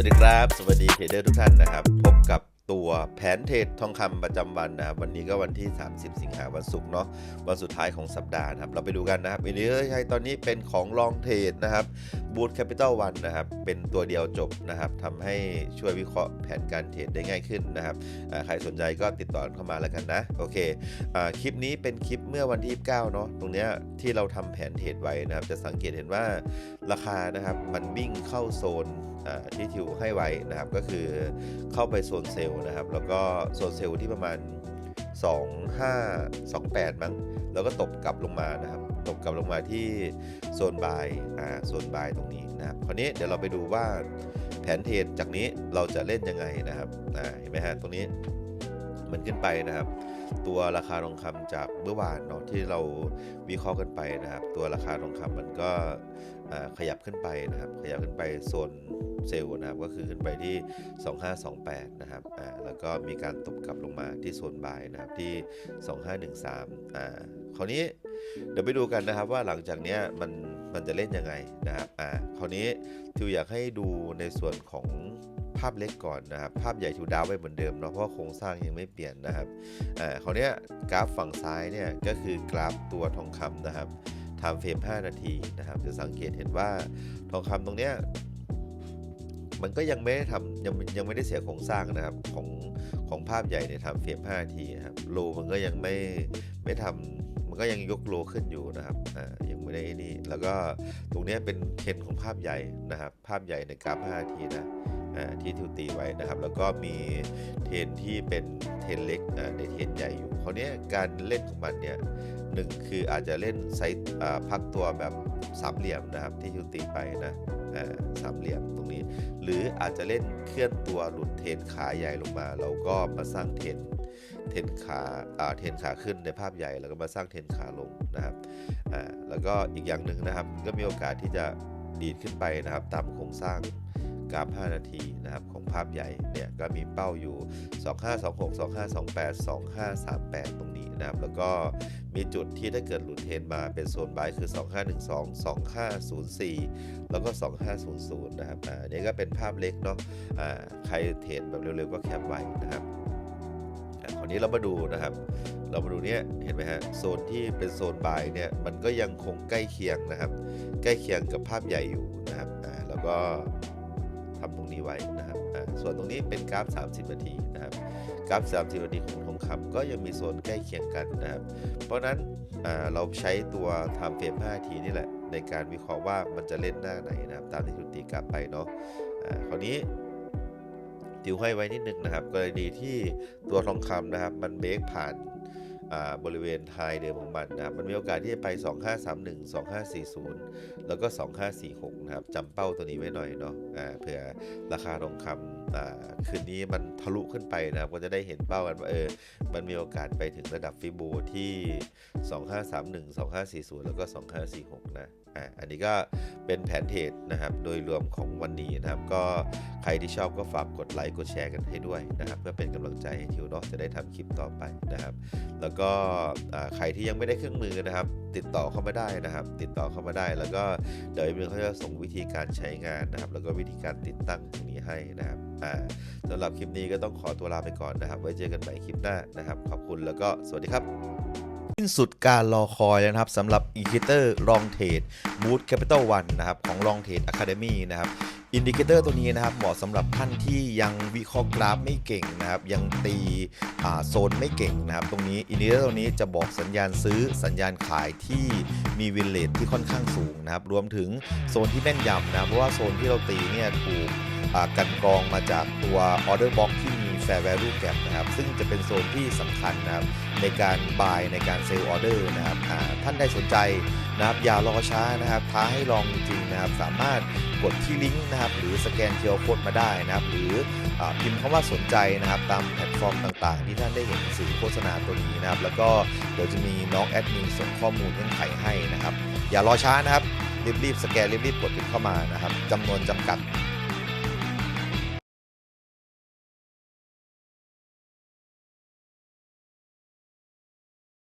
วัสดีครับ สวัสดีเทรดเดอร์ทุกท่านนะครับ พบกับตัวแผนเทรดทองคำประจำวันนะครับวันนี้ก็วันที่ 30 สิงหาวันศุกร์เนาะวันสุดท้ายของสัปดาห์นะครับ เราไปดูกันนะครับอินเดียใช้ตอนนี้เป็นของลองเทรดนะครับบูธแคปิตอลวันนะครับ เป็นตัวเดียวจบนะครับทำให้ช่วยวิเคราะห์แผนการเทรดได้ง่ายขึ้นนะครับใครสนใจก็ติดต่อเข้ามาแล้วกันนะโอเคอคลิปนี้เป็นคลิปเมื่อวันที่29เนาะตรงเนี้ยที่เราทำแผนเทรดไว้นะครับ จะสังเกตเห็นว่าราคานะครับมันวิ่งเข้าโซน ที่ทิวให้ไว้นะครับก็คือเข้าไปโซนเซลล์นะครับ แล้วก็โซนเซลล์ที่ประมาณ 2528 มั้งแล้วก็ตบกลับลงมานะครับ ตบกลับลงมาที่โซนบายอ่าโซนบายตรงนี้นะครับคราวนี้เดี๋ยวเราไปดูว่าแผนเทรดจากนี้เราจะเล่นยังไงนะครับอ่าเห็นไหมฮะตรงนี้มันขึ้นไปนะครับ ตัวราคาทองคำจากเมื่อวานเนาะที่เราวิเคราะห์กันไปนะครับ ตัวราคาทองคำมันก็ขยับขึ้นไปนะครับ ขยับขึ้นไปโซน เซลล์นะครับก็คือขึ้นไปที่ 2528 นะครับอ่าแล้วก็มีการตบกลับลงมาที่โซนบายนะครับที่ 2513 อ่าคราวนี้เดี๋ยวไปดูกันนะครับว่าหลังจากเนี้ยมันมันจะเล่นยังไงนะครับอ่าคราวนี้ทิวอยากให้ดูในส่วนของภาพเล็กก่อนนะครับ ภาพใหญ่ทิวดาวไว้เหมือนเดิมเนาะเพราะโครงสร้างยังไม่เปลี่ยนนะครับอ่าคราวนี้กราฟฝั่งซ้ายเนี่ยก็คือกราฟตัวทองคำนะครับทม์เฟรม 5 นาทีนะครับจะสังเกตเห็นว่าทองคำตรงเนี้ย มันก็ยังไม่ได้ทำยังยังไม่ได้เสียโครงสร้างนะครับของของภาพใหญ่ในยทำเฟรม5นาทีครับโลมันก็ยังไม่ไม่ทำมันก็ยังยกโลขึ้นอยู่นะครับอ่ายังไม่ได้นี่แล้วก็ตรงนี้เป็นเทรนของภาพใหญ่นะครับ ภาพใหญ่ในกราฟ5นาทีนะ ที่ทิวตีไว้นะครับ แล้วก็มีเทนที่เป็นเทนเล็กในเทนใหญ่อยู่คราวเนี้ยการเล่นของมันเนี่ยหนึ่งคืออาจจะเล่นไซส์อ่พักตัวแบบสามเหลี่ยมนะครับที่ทิวตีไปนะสามเหลี่ยมตรงนี้ หรืออาจจะเล่นเคลื่อนตัวหลุดเทนขาใหญ่ลงมาเราก็มาสร้างเทนเทนขาเทนขาขึ้นในภาพใหญ่แล้วก็มาสร้างเทนขาลงนะครับแล้วก็อีกอย่างหนึ่งนะครับก็มีโอกาสที่จะดีดขึ้นไปนะครับตามโครงสร้าง กราฟ 5 นาทีนะครับของภาพใหญ่เนี่ยก็มีเป้าอยู่ 2526 2528 2538 ตรงนี้นะครับ แล้วก็มีจุดที่ถ้าเกิดหลุดเทนมาเป็นโซนบายคือ 2512 2504 แล้วก็ 2500 นะครับอ่านี่ก็เป็นภาพเล็กเนาะอ่าใครเทรดแบบเร็วๆก็แคปไว้นะครับอ่าคราวนี้เรามาดูนะครับ เรามาดูเนี่ยเห็นไหมฮะโซนที่เป็นโซนบายเนี่ยมันก็ยังคงใกล้เคียงนะครับ ใกล้เคียงกับภาพใหญ่อยู่นะครับอ่าแล้วก็ ทำตรงนี้ไว้นะครับส่วนตรงนี้เป็นกราฟ 30 นาทีนะครับกราฟ 30 นาทีของทองคำก็ยังมีโซนใกล้เคียงกันนะครับ เพราะฉะนั้นเราใช้ตัว time frame 5นาทีนี่แหละ ในการวิเคราะห์ว่ามันจะเล่นหน้าไหนนะครับ ตามที่ทุนตีกลับไปเนาะคราวนี้ติวให้ไว้นิดนึงนะครับ กรณีที่ตัวทองคำนะครับ มันเบรกผ่าน บริเวณไฮเดิมของมันนะครับมันมีโอกาสที่จะไป 2531 2540 แล้วก็ 2546 นะครับจำเป้าตัวนี้ไว้หน่อยเนาะเผื่อราคาทองคำคืนนี้มันทะลุขึ้นไปนะครับก็จะได้เห็นเป้ากันว่าเออมันมีโอกาสไปถึงระดับฟิโบที่ 2531 2540 แล้วก็ 2546 นะ อ่าอันนี้ก็เป็นแผนเทรดนะครับ โดยรวมของวันนี้นะครับ ก็ใครที่ชอบก็ฝากกดไลค์กดแชร์กันให้ด้วยนะครับ เพื่อเป็นกำลังใจให้ทิวเนาะจะได้ทำคลิปต่อไปนะครับ แล้วก็ใครที่ยังไม่ได้เครื่องมือนะครับ ติดต่อเข้ามาได้นะครับ ติดต่อเข้ามาได้ แล้วก็เดี๋ยวมือเขาจะส่งวิธีการใช้งานนะครับ แล้วก็วิธีการติดตั้งตรงนี้ให้นะครับสำหรับคลิปนี้ก็ต้องขอตัวลาไปก่อนนะครับ ไว้เจอกันใหม่คลิปหน้านะครับ ขอบคุณแล้วก็สวัสดีครับ สิ้นสุดการรอคอยแล้วนะครับสำหรับ i n d i c a t o r Long Trade Mood Capital One นะครับของ Long Trade Academy นะครับอินดิเคเตอร์ตัวนี้นะครับเหมาะสำหรับท่านที่ยังวิเคราะห์กราฟไม่เก่งนะครับ ยังตีโซนไม่เก่งนะครับ ตรงนี้อินดิเคเตอร์ตัวนี้จะบอกสัญญาณซื้อสัญญาณขายที่มีวินเลทที่ค่อนข้างสูงนะครับ รวมถึงโซนที่แม่นยำนะเพราะว่าโซนที่เราตีเนี่ยถูกกันกรองมาจากตัว Order Box ที่ Fair Value Gap นะครับ ซึ่งจะเป็นโซนที่สำคัญนะครับในการ buy ในการ sell order นะครับท่านใดสนใจนะครับอย่ารอช้านะครับ ท้าให้ลองจริงๆนะครับ สามารถกดที่ลิงก์นะครับ หรือสแกนเคียร์โคดมาได้นะครับ หรืออพิมพ์คำว่าสนใจนะครับ ตามแพลตฟอร์มต่างๆ ที่ท่านได้เห็นสื่อโฆษณาตัวนี้นะครับ แล้วก็เดี๋ยวจะมีน้องแอดมินส่งข้อมูลเงื่อนไขให้นะครับ อย่ารอช้านะครับรีบๆสแกนรีบๆกดเข้ามานะครับจำนวนจำกัด